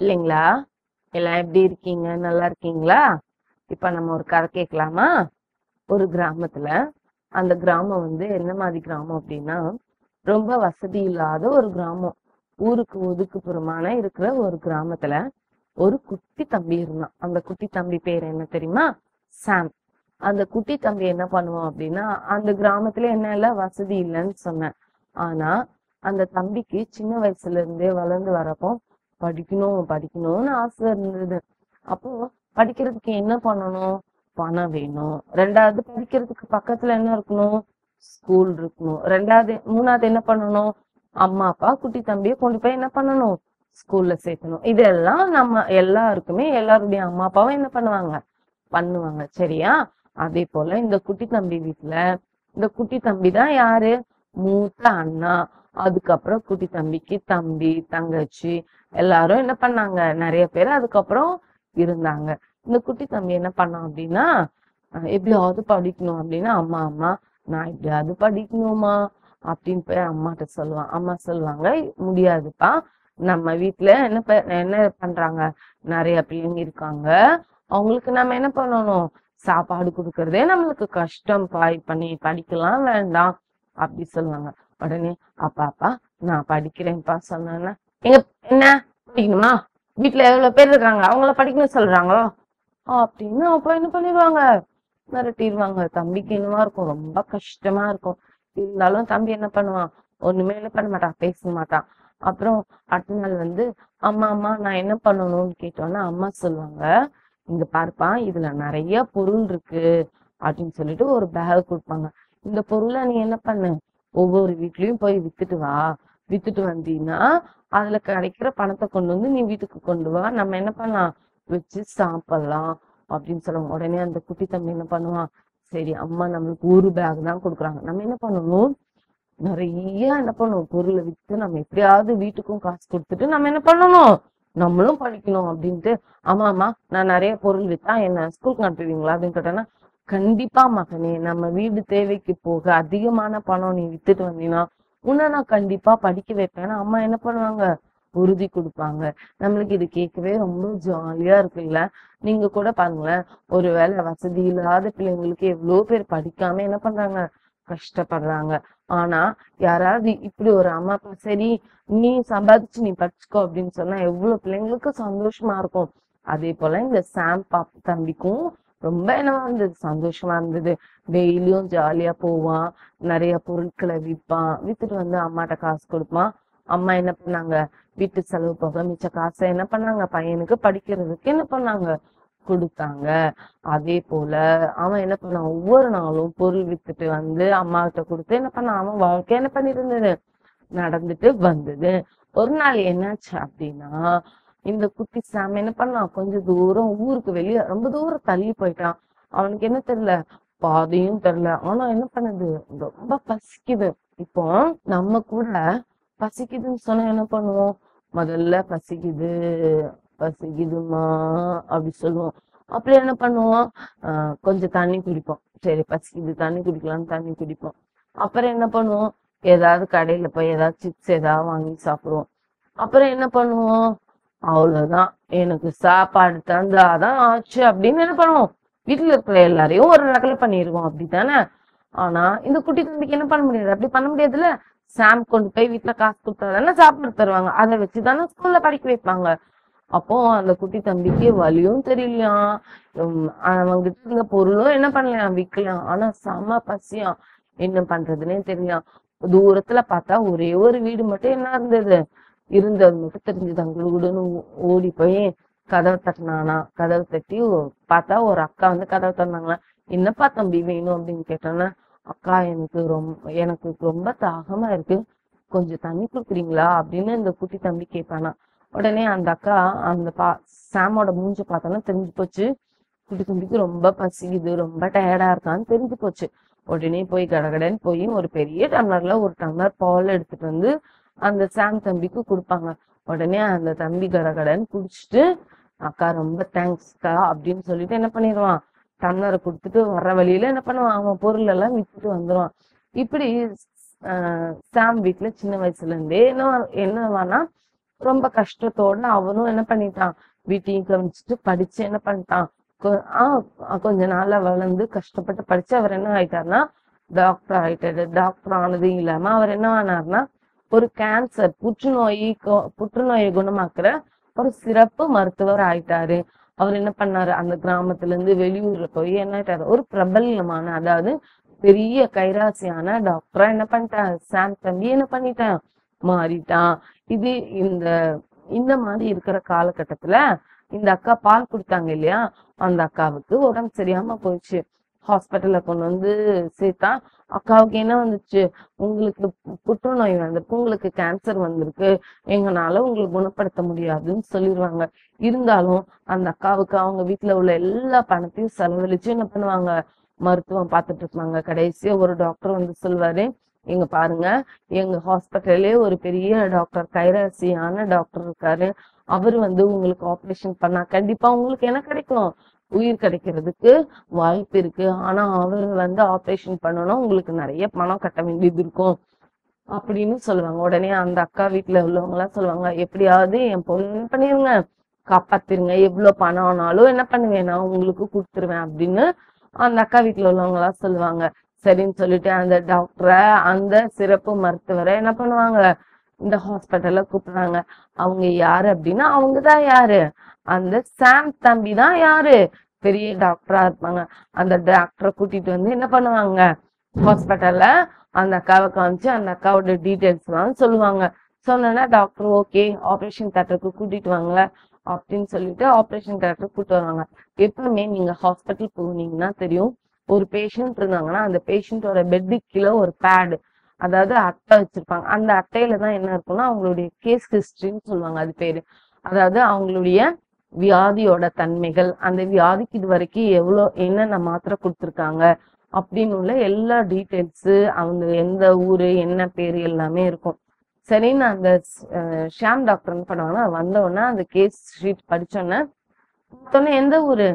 இல்லைங்களா? எல்லாம் எப்படி இருக்கீங்க? நல்லா இருக்கீங்களா? இப்ப நம்ம ஒரு கதை கேட்கலாமா? ஒரு கிராமத்துல அந்த கிராமம் வந்து என்ன மாதிரி கிராமம் அப்படின்னா ரொம்ப வசதி இல்லாத ஒரு கிராமம். ஊருக்கு ஒதுக்குப்புறமான இருக்கிற ஒரு கிராமத்துல ஒரு குட்டி தம்பி இருந்தான். அந்த குட்டி தம்பி பேர் என்ன தெரியுமா? சாம். அந்த குட்டி தம்பி என்ன பண்ணுவான் அப்படின்னா அந்த கிராமத்துல என்ன இல்ல வசதி இல்லைன்னு சொன்னேன். ஆனா அந்த தம்பிக்கு சின்ன வயசுல இருந்தே வளர்ந்து வரப்போ படிக்கணும் படிக்கணும்னு ஆசை இருந்தது. அப்போ படிக்கிறதுக்கு என்ன பண்ணணும்? பணம் வேணும். ரெண்டாவது படிக்கிறதுக்கு பக்கத்துல என்ன இருக்கணும்? ஸ்கூல் இருக்கணும். ரெண்டாவது மூணாவது என்ன பண்ணணும்? அம்மா அப்பா குட்டி தம்பியை கொண்டு போய் என்ன பண்ணணும்? ஸ்கூல்ல சேர்க்கணும். இதெல்லாம் நம்ம எல்லாருக்குமே எல்லாருடைய அம்மா அப்பாவும் என்ன பண்ணுவாங்க? பண்ணுவாங்க. சரியா? அதே போல இந்த குட்டி தம்பி வீட்டுல இந்த குட்டி தம்பி தான் யாரு? மூத்த அண்ணா. அதுக்கப்புறம் குட்டி தம்பிக்கு தம்பி தங்கச்சி எல்லாரும் என்ன பண்ணாங்க? நிறைய பேர் அதுக்கப்புறம் இருந்தாங்க. இந்த குட்டி தம்பி என்ன பண்ணான் அப்படின்னா எப்படியாவது படிக்கணும் அப்படின்னா அம்மா அம்மா நான் எப்படியாவது படிக்கணுமா அப்படின்னு போய் அம்மாட்ட சொல்லுவான். அம்மா சொல்லுவாங்க முடியாதுப்பா நம்ம வீட்டுல என்ன ப- என்ன பண்றாங்க? நிறைய பிள்ளைங்க இருக்காங்க. அவங்களுக்கு நம்ம என்ன பண்ணணும்? சாப்பாடு கொடுக்கறதே நம்மளுக்கு கஷ்டம். பாய் பண்ணி படிக்கலாம் வேண்டாம் அப்படி சொல்லுவாங்க. உடனே அப்பா அப்பா நான் படிக்கிறேன்ப்பா சொன்னேன்னா எங்க என்ன? படிக்கணுமா? வீட்ல எவ்வளவு பேர் இருக்காங்க? அவங்கள படிக்கணும் சொல்றாங்களோ? அப்படின்னு அப்ப என்ன பண்ணிடுவாங்க? மிரட்டிடுவாங்க. தம்பிக்கு என்னவா இருக்கும்? ரொம்ப கஷ்டமா இருக்கும். இருந்தாலும் தம்பி என்ன பண்ணுவான்? ஒண்ணுமே பண்ண மாட்டான் பேச மாட்டான். அப்புறம் அடுத்த நாள் வந்து அம்மா அம்மா நான் என்ன பண்ணணும்னு? கேட்டோன்னா அம்மா சொல்லுவாங்க இங்க பார்ப்பான் இதுல நிறைய பொருள் இருக்கு. அப்படின்னு சொல்லிட்டு ஒரு பேக் கொடுப்பாங்க. இந்த பொருளை நீ என்ன பண்ணு? ஒவ்வொரு வீட்லயும் போய் வித்துட்டு வா. வித்துட்டு வந்தீங்கன்னா அதுல கிடைக்கிற பணத்தை கொண்டு வந்து நீ வீட்டுக்கு கொண்டு வா. நம்ம என்ன பண்ணலாம்? வச்சு சாப்பிடலாம் அப்படின்னு சொல்லுவாங்க. உடனே அந்த குட்டி தம்பி என்ன பண்ணுவான்? சரி அம்மா நம்மளுக்கு ஒரு பேக் தான் கொடுக்குறாங்க. நம்ம என்ன பண்ணணும்? நிறைய என்ன பண்ணுவோம் பொருளை வித்து நம்ம எப்படியாவது வீட்டுக்கும் காசு கொடுத்துட்டு நம்ம என்ன பண்ணணும்? நம்மளும் படிக்கணும் அப்படின்ட்டு. ஆமா ஆமா நான் நிறைய பொருள் வித்தா என்ன? ஸ்கூலுக்கு அனுப்புவீங்களா அப்படின்னு கேட்டேன்னா கண்டிப்பா மகனே நம்ம வீடு தேவைக்கு போக அதிகமான பணம் நீ வித்துட்டு வந்தீங்கன்னா உன்னை நான் கண்டிப்பா படிக்க வைப்பேன். அம்மா என்ன பண்ணுவாங்க? உறுதி கொடுப்பாங்க. நம்மளுக்கு இது கேட்கவே ரொம்ப ஜாலியா இருக்குல்ல? நீங்க கூட பாருங்களேன் ஒருவேளை வசதி இல்லாத பிள்ளைங்களுக்கு எவ்வளவு பேர் படிக்காம என்ன பண்றாங்க? கஷ்டப்படுறாங்க. ஆனா யாராவது இப்படி ஒரு அம்மா அப்பா சரி நீ சம்பாதிச்சு நீ படிச்சுக்கோ அப்படின்னு சொன்னா எவ்வளவு பிள்ளைங்களுக்கு சந்தோஷமா இருக்கும். அதே போல இந்த சாம் பாப் தம்பிக்கும் ரொம்ப என்னவா இருந்தது? சந்தோஷமா இருந்தது. டெய்லியும் ஜாலியா போவான். நிறைய பொருட்களை விற்பான் வித்துட்டு வந்து அம்மாட்ட காசு கொடுப்பான். அம்மா என்ன பண்ணாங்க? வீட்டு செலவு போக மிச்ச காசை என்ன பண்ணாங்க? பையனுக்கு படிக்கிறதுக்கு என்ன பண்ணாங்க? கொடுத்தாங்க. அதே போல அவன் என்ன பண்ணான்? ஒவ்வொரு நாளும் பொருள் வித்துட்டு வந்து அம்மா கிட்ட கொடுத்து என்ன பண்ணான்? அவன் வாழ்க்கை என்ன பண்ணிட்டு இருந்தது? நடந்துட்டு வந்தது. ஒரு நாள் என்னாச்சு அப்படின்னா இந்த குட்டி சாம் என்ன பண்ணான் கொஞ்சம் தூரம் ஊருக்கு வெளியே ரொம்ப தூரம் தள்ளி போயிட்டான். அவனுக்கு என்ன தெரியல? பாதையும் தெரியல. ஆனா என்ன பண்ணுது? ரொம்ப பசிக்குது. இப்போ நம்ம கூட பசிக்குதுன்னு சொன்னா என்ன பண்ணுவோம்? முதல்ல பசிக்குது பசிக்குதுமா அப்படி சொல்லுவோம். அப்புறம் என்ன பண்ணுவோம்? ஆஹ் கொஞ்சம் தண்ணி குடிப்போம். சரி பசிக்குது தண்ணி குடிக்கலாம்னு தண்ணி குடிப்போம். அப்புறம் என்ன பண்ணுவோம்? ஏதாவது கடையில போய் ஏதாவது சிப்ஸ் ஏதாவது வாங்கி சாப்பிடுவோம். அப்புறம் என்ன பண்ணுவோம்? அவ்வளவுதான். எனக்கு சாப்பாடு தந்தாதான் ஆச்சு அப்படின்னு என்ன பண்ணுவோம் வீட்டுல இருக்கிற எல்லாரையும் ஒரு நகல பண்ணிடுவோம் அப்படித்தானே? ஆனா இந்த குட்டி தம்பிக்கு என்ன பண்ண முடியாது? அப்படி பண்ண முடியாதுல்ல? சாம் கொண்டு போய் வீட்டுல காசு கொடுத்தா தானே சாப்பாடு தருவாங்க. அதை வச்சுதானே ஸ்கூல்ல படிக்க வைப்பாங்க. அப்போ அந்த குட்டி தம்பிக்கு வலியும் தெரியலையாம் உம் இருந்த பொருளும் என்ன பண்ணலாம் விற்கலாம் ஆனா செம பசியாம் என்ன பண்றதுன்னே தெரியலாம் தூரத்துல பார்த்தா ஒரே ஒரு வீடு மட்டும் என்ன இருந்தது? இருந்தது. மட்டும் தெரிஞ்சது. அங்களுடன் ஓடி போய் கதவை தட்டினானா? கதவை தட்டி பார்த்தா ஒரு அக்கா வந்து கதவை தட்டினாங்களா என்னப்பா தம்பி வேணும்? அப்படின்னு கேட்டோன்னா அக்கா எனக்கு ரொம்ப எனக்கு ரொம்ப தாகமா இருக்கு. கொஞ்சம் தண்ணி கொடுக்குறீங்களா? அப்படின்னு இந்த குட்டி தம்பி கேட்பானா. உடனே அந்த அக்கா அந்த பா சாமோட மூஞ்ச பார்த்தோன்னா தெரிஞ்சு போச்சு. குட்டி தம்பிக்கு ரொம்ப பசிக்குது. ரொம்ப டயர்டா இருக்கான்னு தெரிஞ்சு போச்சு. உடனே போய் கடகடன்னு போய் ஒரு பெரிய டம்ளர்ல ஒரு டம்ளர் பால் எடுத்துட்டு வந்து அந்த சாம் தம்பிக்கு கொடுப்பாங்க. உடனே அந்த தம்பி கடகடன் குடிச்சிட்டு அக்கா ரொம்ப தேங்க்ஸ்க்கா அப்படின்னு சொல்லிட்டு என்ன பண்ணிடுவான். டம்ளரை கொடுத்துட்டு வர்ற வழியில என்ன பண்ணுவான்? அவன் பொருள் எல்லாம் வித்துட்டு வந்துருவான். இப்படி ஆஹ் சாம் வீட்டுல சின்ன வயசுல இருந்தே என்ன என்னவானா ரொம்ப கஷ்டத்தோட அவனும் என்ன பண்ணிட்டான். வீட்டையும் கவனிச்சுட்டு படிச்சு என்ன பண்ணிட்டான். கொஞ்ச நாள்ல வளர்ந்து கஷ்டப்பட்டு படிச்சு அவர் என்ன ஆயிட்டாருன்னா டாக்டர் ஆயிட்டாரு. டாக்டர் ஆனது இல்லாம அவர் என்ன ஆனார்னா ஒரு கேன்சர் புற்றுநோய் புற்றுநோயை குணமாக்குற ஒரு சிறப்பு மருத்துவர் ஆயிட்டாரு. அவர் என்ன பண்ணாரு? அந்த கிராமத்துல இருந்து வெளியூர்ல போய் என்ன ஆயிட்டாரு? ஒரு பிரபலமான அதாவது பெரிய கைராசியான டாக்டரா என்ன பண்ணிட்டான் சாம் தம்பி என்ன பண்ணிட்டான்? மாறிட்டான். இது இந்த இந்த மாதிரி இருக்கிற காலகட்டத்துல இந்த அக்கா பால் கொடுத்தாங்க இல்லையா? அந்த அக்காவுக்கு உடம்பு சரியாம போயிடுச்சு ஹாஸ்பிட்டல்ல கொண்டு வந்து சேர்த்தா அக்காவுக்கு என்ன வந்துச்சு? உங்களுக்கு புற்றுநோய் வந்திருக்கு உங்களுக்கு கேன்சர் வந்திருக்கு. எங்கனால உங்களுக்கு குணப்படுத்த முடியாதுன்னு சொல்லிடுவாங்க. இருந்தாலும் அந்த அக்காவுக்கு அவங்க வீட்டுல உள்ள எல்லா பணத்தையும் செலவழிச்சு என்ன பண்ணுவாங்க? மருத்துவம் பார்த்துட்டு இருப்பாங்க. கடைசியா ஒரு டாக்டர் வந்து சொல்வாரு இங்க பாருங்க எங்க ஹாஸ்பிட்டல்லே ஒரு பெரிய டாக்டர் கைராசியான டாக்டர் இருக்காரு. அவர் வந்து உங்களுக்கு ஆபரேஷன் பண்ணா கண்டிப்பா உங்களுக்கு என்ன கிடைக்கும்? உயிர் கிடைக்கிறதுக்கு வாய்ப்பு இருக்கு. ஆனா அவர் வந்து ஆபரேஷன் பண்ணணும் உங்களுக்கு நிறைய பணம் கட்ட வேண்டியது இருக்கும் அப்படின்னு சொல்லுவாங்க. உடனே அந்த அக்கா வீட்டுல உள்ளவங்க எல்லாம் சொல்லுவாங்க எப்படியாவது என் பொண்ணு பண்ணிருங்க காப்பாத்திருங்க. எவ்வளவு பணம் ஆனாலும் என்ன பண்ணுவேன்? நான் உங்களுக்கு கொடுத்துருவேன் அப்படின்னு அந்த அக்கா வீட்டுல உள்ளவங்க எல்லாம் சொல்லுவாங்க. சரின்னு சொல்லிட்டு அந்த டாக்டரை அந்த சிறப்பு மருத்துவரை என்ன பண்ணுவாங்க? இந்த ஹாஸ்பிட்டல்ல கூப்பிடுறாங்க. அவங்க யாரு அப்படின்னா அவங்க தான் யாரு? அந்த சாம் தம்பி தான் யாரு? பெரிய டாக்டரா இருப்பாங்க. அந்த டாக்டரை கூட்டிட்டு வந்து என்ன பண்ணுவாங்க? ஹாஸ்பிட்டல்ல அந்த அக்காவை காமிச்சு அந்த அக்காவோட டீட்டெயில்ஸ் எல்லாம் சொல்லுவாங்க. சொன்னா டாக்டர் ஓகே ஆப்ரேஷன் தேட்டருக்கு கூட்டிட்டு வாங்க அப்படின்னு சொல்லிட்டு ஆப்ரேஷன் தேட்டருக்கு கூட்டு வருவாங்க. எப்பவுமே நீங்க ஹாஸ்பிட்டல் போனீங்கன்னா தெரியும் ஒரு பேஷண்ட் இருந்தாங்கன்னா அந்த பேஷண்டோட பெட்டு கீழே ஒரு பேடு அதாவது அட்டை வச்சிருப்பாங்க. அந்த அட்டையில தான் என்ன இருக்கும்னா அவங்களுடைய கேஸ் ஹிஸ்டரின்னு சொல்லுவாங்க. அது பேரு. அதாவது அவங்களுடைய வியாதியோட தன்மைகள் அந்த வியாதிக்கு இது வரைக்கும் எவ்வளோ என்னென்ன மாத்திரை கொடுத்துருக்காங்க அப்படின்னு உள்ள எல்லா டீட்டெயில்ஸு அவங்க எந்த ஊர் என்ன பேர் எல்லாமே இருக்கும். சரின்னு அந்த ஷியாம் ஷாம் டாக்டர் என்ன பண்ணுவாங்கன்னா வந்த உடனே அந்த கேஸ் ஷீட் படித்தோன்னே பார்த்தோன்னே எந்த ஊர்?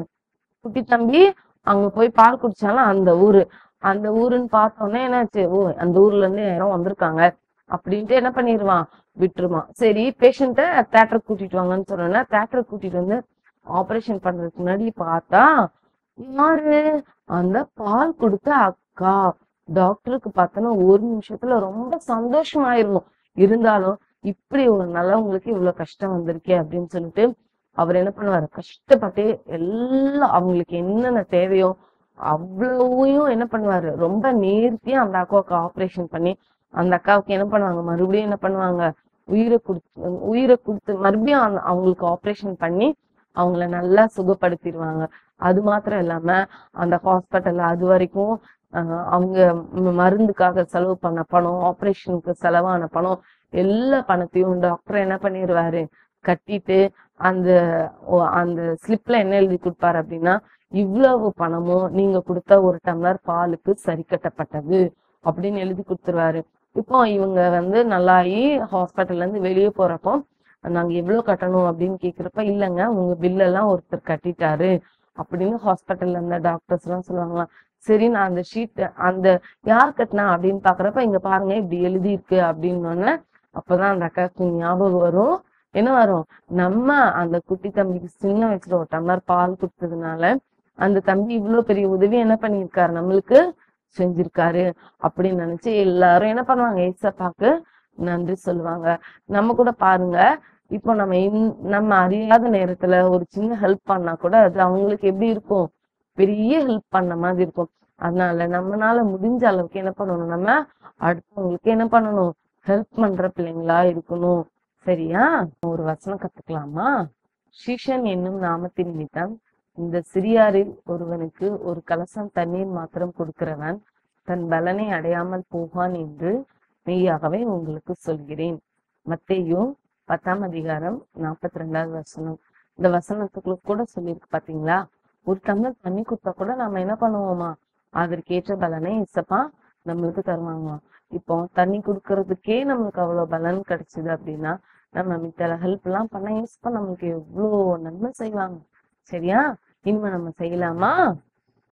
குட்டி தம்பி அங்கே போய் பால் குடிச்சாலும் அந்த ஊர். அந்த ஊருன்னு பார்த்தோன்னே என்னாச்சு? ஓ அந்த ஊர்ல இருந்து யாரோ வந்திருக்காங்க. அப்படின்ட்டு என்ன பண்ணிடுவான் விட்டுருவான். சரி பேஷண்ட்ட தேட்டருக்கு கூட்டிட்டு வாங்கன்னு சொன்னோன்னா தேட்டருக்கு கூட்டிட்டு வந்து ஆபரேஷன் பண்றதுக்கு முன்னாடி பார்த்தா யாரு? அந்த பால் கொடுத்த அக்கா. டாக்டருக்கு பார்த்தோன்னா ஒரு நிமிஷத்துல ரொம்ப சந்தோஷமாயிருக்கும். இருந்தாலும் இப்படி ஒரு நல்லவங்களுக்கு இவ்வளவு கஷ்டம் வந்திருக்கே அப்படின்னு சொல்லிட்டு அவர் என்ன பண்ணுவாரு? கஷ்டப்பட்டு எல்லாம் அவங்களுக்கு என்னென்ன தேவையோ அவ்வளவையும் என்ன பண்ணுவாரு? ரொம்ப நேர்த்தியா அந்த அக்காவுக்கு ஆபரேஷன் பண்ணி அந்த அக்காவுக்கு என்ன பண்ணுவாங்க? மறுபடியும் என்ன பண்ணுவாங்க? உயிரை கொடுத்து உயிரை கொடுத்து மறுபடியும் அவங்களுக்கு ஆபரேஷன் பண்ணி அவங்கள நல்லா சுகப்படுத்திடுவாங்க. அது மாத்திரம் இல்லாம அந்த ஹாஸ்பிட்டல்ல அது வரைக்கும் ஆஹ், அவங்க மருந்துக்காக செலவு பண்ண பணம் ஆப்ரேஷனுக்கு செலவான பணம் எல்லா பணத்தையும் டாக்டர் என்ன பண்ணிடுவாரு கட்டிட்டு அந்த ஓ- அந்த ஸ்லிப்ல என்ன எழுதி கொடுப்பாரு அப்படின்னா இவ்வளவு பணமும் நீங்க கொடுத்த ஒரு டம்ளர் பாலுக்கு சரி கட்டப்பட்டது அப்படின்னு எழுதி கொடுத்துருவாரு. இப்போ இவங்க வந்து நல்லாயி ஹாஸ்பிட்டல்ல இருந்து வெளியே போறப்போ நாங்க எவ்வளவு கட்டணும் அப்படின்னு கேக்குறப்ப இல்லைங்க உங்க பில்லெல்லாம் எல்லாம் ஒருத்தர் கட்டிட்டாரு அப்படின்னு ஹாஸ்பிட்டல்ல இருந்த டாக்டர்ஸ் எல்லாம் சொல்லுவாங்களாம். சரி நான் அந்த ஷீட் அந்த யார் கட்டினா? அப்படின்னு பாக்குறப்ப இங்க பாருங்க இப்படி எழுதி இருக்கு அப்படின்னு அப்பதான் அந்த அக்காவுக்கு ஞாபகம் வரும். என்ன வரும்? நம்ம அந்த குட்டி தம்பிக்கு சின்ன வயசுல ஒரு டம்ளர் பால் கொடுத்ததுனால அந்த தம்பி இவ்வளவு பெரிய உதவி என்ன பண்ணியிருக்காரு? நம்மளுக்கு செஞ்சிருக்காரு அப்படின்னு நினைச்சு எல்லாரும் என்ன பண்ணுவாங்க? ஏசப்பாக்கு நன்றி சொல்லுவாங்க. நம்ம கூட பாருங்க. இப்போ நம்ம இன்- நம்ம அறியாத நேரத்துல ஒரு சின்ன ஹெல்ப் பண்ணா கூட அது அவங்களுக்கு எப்படி இருக்கும்? பெரிய ஹெல்ப் பண்ண மாதிரி இருக்கும். அதனால நம்மனால முடிஞ்ச அளவுக்கு என்ன பண்ணணும்? நம்ம அடுத்தவங்களுக்கு என்ன பண்ணணும்? ஹெல்ப் பண்ற பிள்ளைங்களா இருக்கணும். சரியா? ஒரு வசனம் கத்துக்கலாமா? சீஷன் என்னும் நாமத்தின் நிமித்தம் இந்த சிறியாரில் ஒருவனுக்கு ஒரு கலசம் தண்ணீர் மாத்திரம் கொடுக்கிறவன் தன் பலனை அடையாமல் போகான் என்று மெய்யாகவே உங்களுக்கு சொல்கிறேன். மத்தேயு பத்தாம் அதிகாரம் நாற்பத்தி ரெண்டாவது வசனம். இந்த வசனத்துக்குள்ள கூட சொல்லியிருக்கு பாத்தீங்களா? ஒரு டம்ளர் தண்ணி கொடுத்தா கூட நம்ம என்ன பண்ணுவோமா? அதற்கேற்ற பலனை இசப்பா நம்மளுக்கு தருவாங்களாம். இப்போ தண்ணி கொடுக்கறதுக்கே நம்மளுக்கு அவ்வளவு பலன் கிடைச்சது அப்படின்னா நம்ம மித்த ஹெல்ப் எல்லாம் பண்ண யூஸ் பண்ண நம்மளுக்கு எவ்வளோ நன்மை செய்வாங்க. சரியா? இனிமே நம்ம செய்யலாமா?